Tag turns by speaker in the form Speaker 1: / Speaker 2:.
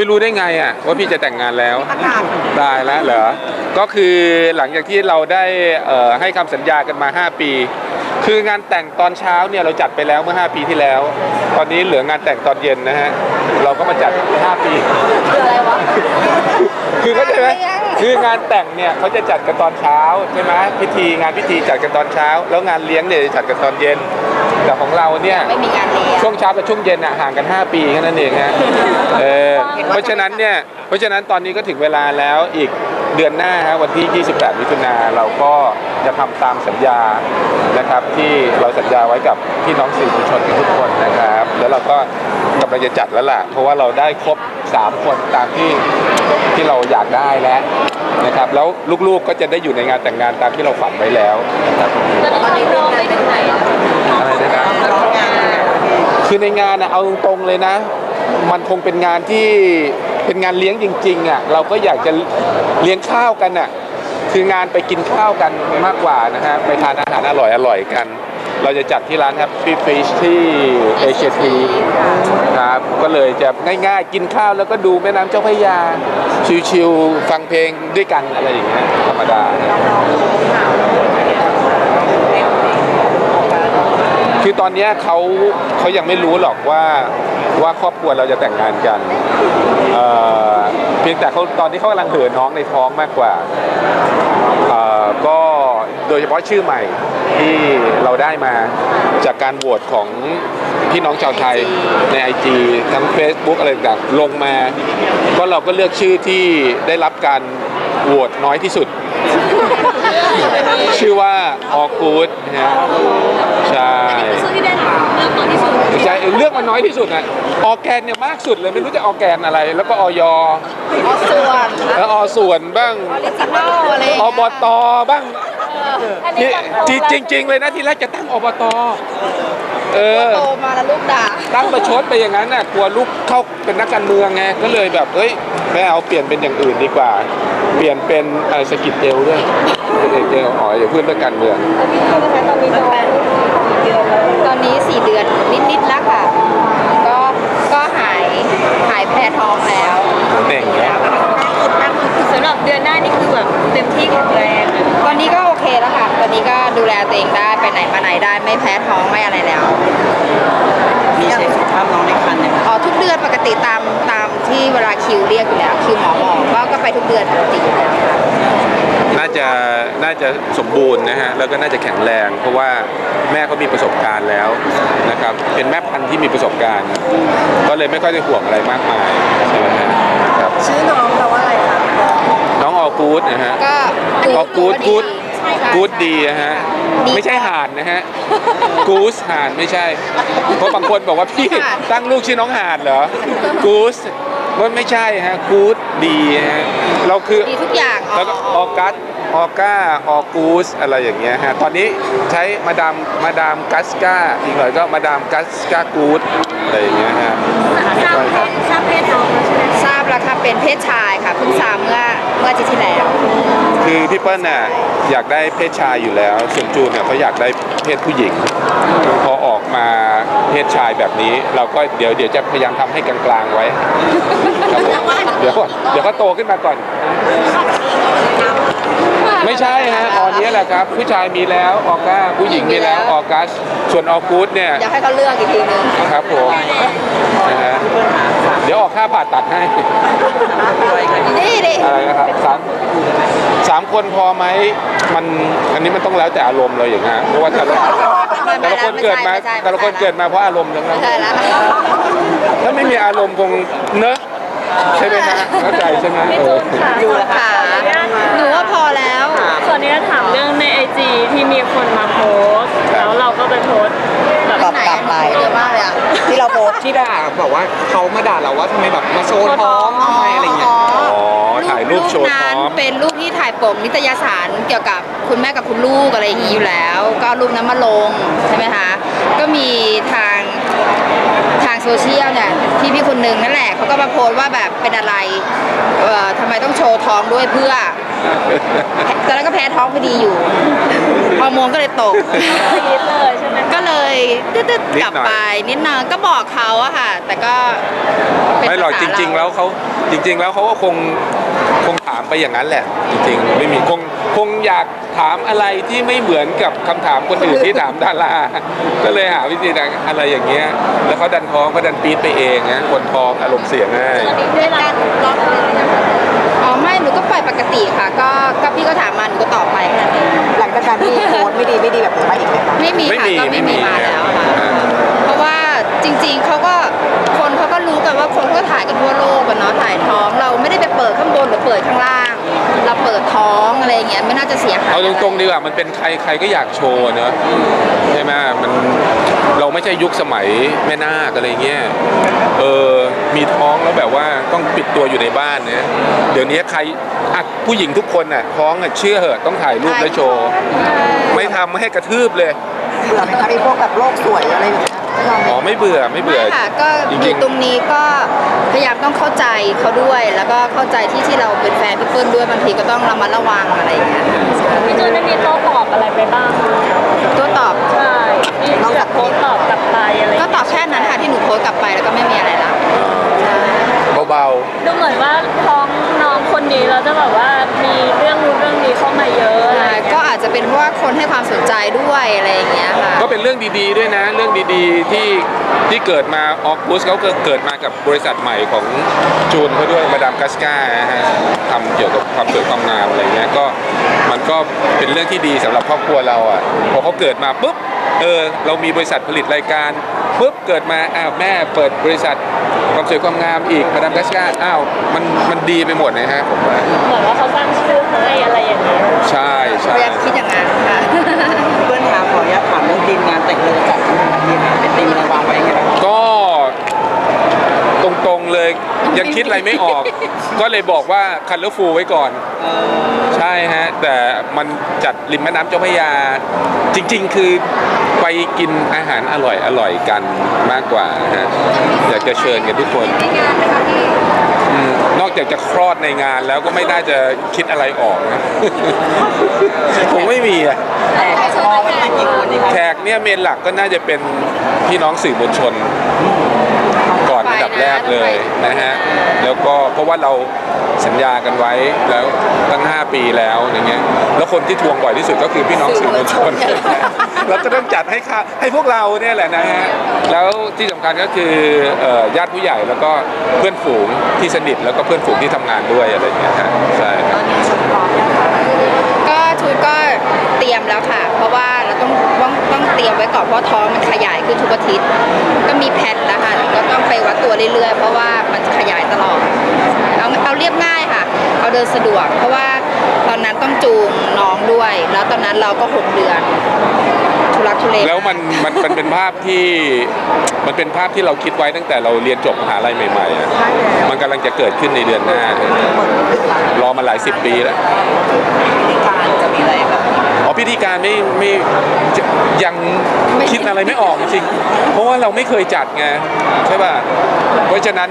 Speaker 1: อุ้ยรู้ได้ไงอะว่าพี่จะแต่งงานแล้ว
Speaker 2: ประกาศ
Speaker 1: ได้แล้วเหรอ ก็คือหลังจากที่เราได้เอ่อให้คำสัญญากันมา 5 ปี คืองานแต่งตอนเช้าเนี่ยเราจัดไปแล้วเมื่อ 5 ปีที่แล้ว ตอนนี้เหลืองานแต่งตอนเย็นนะฮะ เราก็มาจัด 5 ปี
Speaker 2: คืออะไรวะ
Speaker 1: คือเข้าใจไหม
Speaker 2: ไม่ยัง
Speaker 1: คืองานแต่งเนี่ยเขาจะจัดกันตอนเช้าใช่ไหมพิธีงานพิธีจัดกันตอนเช้า แล้วงานเลี้ยงเนี่ยจะจัดกันตอนเย็น แต่ของเราเนี่ย
Speaker 2: ไม่มีงานเลี้ยง
Speaker 1: ช่วงเช้ากับช่วงเย็นอะห่างกัน 5 ปีแค่นั้นเองฮะเออเพราะฉะนั้นเนี่ยเพราะฉะนั้นตอนนี้ก็ถึงเวลาแล้วอีกเดือนหน้าฮะวันที่ 28 มิถุนาเราก็จะทำตามสัญญานะครับที่เราสัญญาไว้กับพี่น้องสื่อมวลชนทุกคนนะครับ แล้วเราก็กำลังจะจัดแล้วล่ะ เพราะว่าเราได้ครบ 3 คนตามที่ที่เราอยากได้แล้วนะครับ แล้วลูกๆก็จะได้อยู่ในงานแต่งงานตามที่เราฝันไว้แล้วนะครับ
Speaker 2: ตอนนี้น้องไปถึงไหนแล้ว
Speaker 1: อะไรนะครับคือในงานนะเอาตรงๆเลยนะ มันคงเป็นงานที่เป็นงานเลี้ยงจริงๆอะเราก็อยากจะเลี้ยงข้าวกันอะคืองานไปกินข้าวกันมากกว่านะฮะไปทานอาหารอร่อยๆกัน เราจะจัดที่ร้าน Happy Fish ที่เอเชียทีครับ ก็เลยจะง่ายๆ กินข้าวแล้วก็ดูแม่น้ำเจ้าพระยา ชิวๆฟังเพลงด้วยกันอะไรอย่างเงี้ยธรรมดา คือตอนเนี้ยเขาเขายังไม่รู้หรอกว่าว่าครอบครัวเราจะแต่งงานกันเอ่อเพียงแต่เขาตอนนี้เขากำลังเหินน้องในท้องมากกว่าเอ่อก็ โดยเฉพาะชื่อใหม่ที่เราได้มาจากการโหวตของพี่น้องชาวไทยใน IG ทั้ง Facebook อะไรต่างๆลงมา ก็เราก็เลือกชื่อที่ได้รับการโหวตน้อยที่สุด ชื่อว่าออกูดนะฮะใช่
Speaker 2: ชื่อที่ได้เลือกตัวที่สุด
Speaker 1: ใช่เลือกมาน้อยที่สุดนะออร์แกนเนี่ยมากสุดเลยไม่รู้จะออร์แกนอะไร แล้วก็ออย
Speaker 2: ออส่วน
Speaker 1: แล้วอส่วนบ้าง
Speaker 2: ออริจินอลอะไร
Speaker 1: อบตบ้าง
Speaker 2: อันนี้
Speaker 1: ที่จริงจริง ๆ เลยนะที่แรกจะตั้งอบตเออ
Speaker 2: โตมาแล้วลูกด่า
Speaker 1: ตั้งประชดไปอย่างนั้นน่ะกลัวลูกเข้าเป็นนักการเมืองไงก็เลยแบบเฮ้ยไม่เอาเปลี่ยนเป็นอย่างอื่นดีกว่า เปลี่ยนเป็นอะไรสะกิดเอวด้วยสะกิดเอวอ๋ออย่าเพื่อนเรื่องการเมือง
Speaker 2: ตอนนี้สี่เดือนนิดๆแล้วค่ะ ก็ก็หายหายแพ้ท้องแล้ว
Speaker 1: เน่งนะ
Speaker 3: สำหรับเดือนหน้านี่คือแบบเต็มที่แข็งแรงอะ
Speaker 2: ตอนนี้ก็โอเคแล้วค่ะ ตอนนี้ก็ดูแลตัวเองได้ไปไหนมาไหนได้ไม่แพ้ท้องไม่อะไรแล้ว
Speaker 4: มีเช็คสุขภาพน้องในครรภ์เนี่ย
Speaker 2: อ๋อทุกเดือนปกติตามตามที่เวลาคิวเรียกอยู่แล้วคิวหมอบอกก็ก็ไปทุกเดือนปกติอยู่แล้วค่ะ
Speaker 1: น่าจะน่าจะสมบูรณ์นะฮะแล้วก็น่าจะแข็งแรง เพราะว่าแม่เขามีประสบการณ์แล้วนะครับเป็นแม่พันธุ์ที่มีประสบการณ์ ก็เลยไม่ค่อยได้ห่วงอะไรมากมายใช่ไหมฮะครับ
Speaker 4: ชื่อน้องเรา
Speaker 1: กูดนะฮะ
Speaker 2: ก็
Speaker 1: ออกูดกูด
Speaker 2: ใช่ค่ะ
Speaker 1: กูดดีนะฮะ
Speaker 2: ดี
Speaker 1: ไม่ใช่ห่านนะฮะ กูสห่านไม่ใช่ เพราะบางคนบอกว่าพี่
Speaker 2: ห่าน
Speaker 1: ตั้งลูกชื่อน้องห่านเหรอ กูสมันไม่ใช่ฮะ กูดดีฮะ เราคือ
Speaker 2: ดีทุกอย่าง
Speaker 1: แล้วก็ออกัสออก้าออกูสอะไรอย่างเงี้ยฮะ ตอนนี้ใช้มาดามมาดามกัสกาอีกหน่อยก็มาดามกัสกากูดอะไรอย่างเงี้ยฮะ
Speaker 3: ทราบเพศทราบเพศน้องแล้วใช่ไหม
Speaker 2: ทรา บแล้วค่ะเป็นเพศชายค่ะเพิ่งทราบเมื่อเมื่ออาทิตย์ที่แล้ว
Speaker 1: คือพี่เปิ้ลน่ะอยากได้เพศชายอยู่แล้วส่วนจูนเนี่ยเขาอยากได้เพศผู้หญิงพอออกมาเพศชายแบบนี้ เราก็เดี๋ยวเดี๋ยวจะพยายามทำให้กลางๆไว้ครับผมเดี๋ยวก่อนเดี๋ยวเขาโตขึ้นมาก่อน ไม่ใช่ฮะออนนี้แหละครับ ผู้ชายมีแล้วออก้าผู้หญิงมีแล้วออกัส ส่วนออกูดเนี่ย
Speaker 2: อยากให้เขาเลือกอีกทีนึง
Speaker 1: ครับผมนะฮะเดี๋ยว ออกค่าผ่าตัดให้
Speaker 2: นี่ดิ
Speaker 1: อะไรนะครับสามสามคนพอไหมมันอันนี้มันต้องแล้วแต่อารมณ์เลยอย่างเงี้ยเพราะว่าแต่ละแต่ละคนเกิดมาแต่ละคนเกิดมาเพราะอารมณ์ทั้งนั้
Speaker 2: ไม่
Speaker 1: น
Speaker 2: ใช่แล้ว
Speaker 1: ถ้าไม่มีอารมณ์คงเนอะใช่ไหมฮะเข้าใจใช่ไหม
Speaker 3: พี่
Speaker 1: เอ
Speaker 3: จู
Speaker 1: อน
Speaker 3: ค่ะ
Speaker 2: อยู่ค่ะหนูว่าพอแล้ว
Speaker 3: ขออนุญาตถามเรื่องในไอจีที่มีคนมาโพสต์แล้วเราก็ไปโพสต์ แบบ
Speaker 4: ตอบกลับไป
Speaker 2: เยอะมากเลยอะ
Speaker 4: ที่เราโพสต์ที่ด่าบอกว่าเขามาด่าเราว่าทำไมแบบมาโชว์ท้องทำไมอะไรเงี้ย
Speaker 1: อ๋อถ่ายรูปโชว์พร้อม
Speaker 2: นั้นเป็นรูปที่ถ่ายปกนิตยสารเกี่ยวกับคุณแม่กับคุณลูกอะไรอย่างนี้อยู่แล้ว ก็เอารูปนั้นมาลงใช่ไหมคะก็มีทางทางโซเชียลเนี่ยพี่พี่คนหนึ่งนั่นแหละเขาก็มาโพสต์ว่าแบบเป็นอะไรเอ่อทำไมต้องโชว์ท้องด้วยเพื่อ ตอนนั้นก็แพ้ท้องพอดีอยู่ฮอร์โมนก็เลยตก
Speaker 3: คิดเลยใช่ไหม
Speaker 2: ก็เลยตึ๊ด
Speaker 1: นิดหน่อย
Speaker 2: ๆกลับไปนิดนึงก็บอกเขาอะค่ะ แต่ก็เป็น
Speaker 1: ไม่หรอก
Speaker 2: ภา
Speaker 1: จ
Speaker 2: ษา
Speaker 1: ริง ๆ แล้วเขาจริง ๆ แล้วเขาก็คงคงถามไปอย่างนั้นแหละ จริงๆ ไม่มีคงคงอยากถามอะไรที่ไม่เหมือนกับคำถามคนอื่นที่ถามดาราก็เลยหาวิธีการอะไรอย่างเงี้ย แล้วเขาดันท้องเขาดันปี๊ดไปเองนะคนท้องอารมณ์เสียง่าย
Speaker 2: ด้วยการล็อกอ๋อไม่หนู ก็ปล่อยปกติค่ะ ก็ก็พี่ก็ถามมาหนูก็ตอบไปแค่นั้นเอง
Speaker 5: หลังจากการที่โพสต์ไม่ดีไม่ดีแบบนี้มาอีกไหมคะ
Speaker 2: ไม่มี
Speaker 1: ไม่
Speaker 2: ค่ะ
Speaker 1: มี
Speaker 2: ก็
Speaker 1: ไม่
Speaker 2: ไม่
Speaker 1: มี
Speaker 2: มีมาแล้วค่ะ
Speaker 1: อ่า
Speaker 2: เพราะว่าจริงๆเขาก็คนเขาก็รู้กันว่าคนก็ถ่ายกันทั่วโลกกันเนาะถ่ายท้อง เราไม่ได้ไปเปิดข้างบนหรือเปิดข้างล่าง เราเปิดท้อง อะไรอย่างเงี้ยไม่น่าจะเสียหาย
Speaker 1: เอาตรงๆดีกว่ามันเป็นใครใครก็อยากโชว์เนอะใช่ไหมมันเราไม่ใช่ยุคสมัยแม่นาคอะไรเงี้ยเออมีท้องแล้วแบบว่าต้องปิดตัวอยู่ในบ้านเนี่ยเดี๋ยวนี้ใครอะผู้หญิงทุกคนน่ะท้องอะเชื่อเหอะต้องถ่ายรูปและโชว์ ไม่ทำให้กระทืบเลย
Speaker 5: เบื่อไหมคะไอ้พวกแบบโลกสวยอะไรแบบเนี้ยไม่ ลองไหม
Speaker 1: อ๋อไม่เบื่อไม่เบื่อ
Speaker 2: ไม่ค่ะก็
Speaker 1: จ
Speaker 2: อ
Speaker 1: ริ
Speaker 2: ยู่
Speaker 1: ง
Speaker 2: ตรงนี้ก็พยายามต้องเข้าใจเขาด้วย แล้วก็เข้าใจที่ที่เราเป็นแฟนพี่เปิ้ลด้วยบางทีก็ต้องระมัดระวังอะไรอย่างเงี้ย
Speaker 3: พี่จูนได้มีโต้ ให้ความ
Speaker 2: สนใจด้วยอะไรอย่างเงี้ยค่ะ
Speaker 1: ก็เป็นเรื่องดีๆด้วยนะ เรื่องดีๆที่ที่เกิดมาออกูสเขาก็เกิดมากับบริษัทใหม่ของจูนเขาด้วยมาดามกัสกาฮะทำเกี่ยวกับความสวยความงามอะไรเงี้ยก็มันก็เป็นเรื่องที่ดีสำหรับครอบครัวเราอะพอเขาเกิดมาปุ๊บเออเรามีบริษัทผลิตรายการ ปุ๊บเกิดมาอ้าวแม่เปิดบริษัทความสวยความงามอีกมาดามกัสกาอ้าวมันมันดีไปหมดนะฮะผมว่า
Speaker 3: เหมือนว่าเขาสร้างชื่อให้อะไรอย่างเงี้ย
Speaker 1: ใช่ใช่
Speaker 2: พยายามคิดอย่างนั้นค่ะ
Speaker 5: เพื่อนถามขออนุญาตถามเรื่องทีมงานแต่งตัวจัดทีมงานเป็นทีมอะไรวางไว้ยังไงบ้าง
Speaker 1: ก็ตรงๆเล ยยังคิดอะไรไม่ออก ก็เลยบอกว่าคันเลอร์ฟูไว้ก่อน
Speaker 5: เออ
Speaker 1: ใช่ฮะ แต่มันจัดริมแม่น้ำเจ้าพระยา จริง ๆ คือไปกินอาหารอร่อยอร่อยกันมากกว่าฮะ อยากจะเชิญกันทุกคนอืมนอกจากจะคลอดในงานแล้วก็ไม่น่าจะคิดอะไรออกนะคงไม่มีอะ
Speaker 5: แต่มองไว้เป็นกี่คนดีครับ
Speaker 1: แขกเนี่ยเมนหลักก็น่าจะเป็นพี่น้องสื่อมวลชนก่อนอัน ดับแรกเลยนะฮะแล้วก็เพราะว่าเราสัญญากันไว้แล้วตั้ง 5 ปีแล้วอย่างเงี้ยแล้วคนที่ทวงบ่อยที่สุดก็คือพี่น้องสื่อมวลชนเราก็ต้องจัดให้ค่าให้พวกเราเนี่ยแหละนะฮะแล้วที่สำคัญก็คือญาติผู้ใหญ่แล้วก็เพื่อนฝูงที่สนิทแล้วก็เพื่อนฝูงที่ทำงานด้วยอะไรอย่างเงี้ยใช่ครับ
Speaker 2: ก็ชุดก็เตรียมแล้วค่ะ เพราะว่าเราต้องต้องต้องเตรียมไว้ก่อนเพราะท้องมันขยายขึ้นทุกอาทิตย์ก็มีแพทแล้วค่ะก็ต้วัดตัว เรื่อยๆ เพราะว่ามันขยายตลอดเอาเอาเรียบง่ายค่ะ เอาเดินสะดวก เพราะว่าตอนนั้นต้องจูงน้องด้วย แล้วตอนนั้นเราก็หกเดือนทุรักทุเล
Speaker 1: แล้วมันมันมันเป็นภาพที่มันเป็นภาพที่เราคิดไว้ตั้งแต่เราเรียนจบมหาลัยใหม่ๆอะมันกำลังจะเกิดขึ้นในเดือนหน้ารอมาหลายสิบปีแล้ว
Speaker 5: พิธีการจะมีอะไรแบบ
Speaker 1: อ๋อพิธีการไม่ไม่จะยังคิดอะไรไม่ออกจริงๆเพราะว่าเราไม่เคยจัดไงใช่ป่ะเพราะฉะนั้น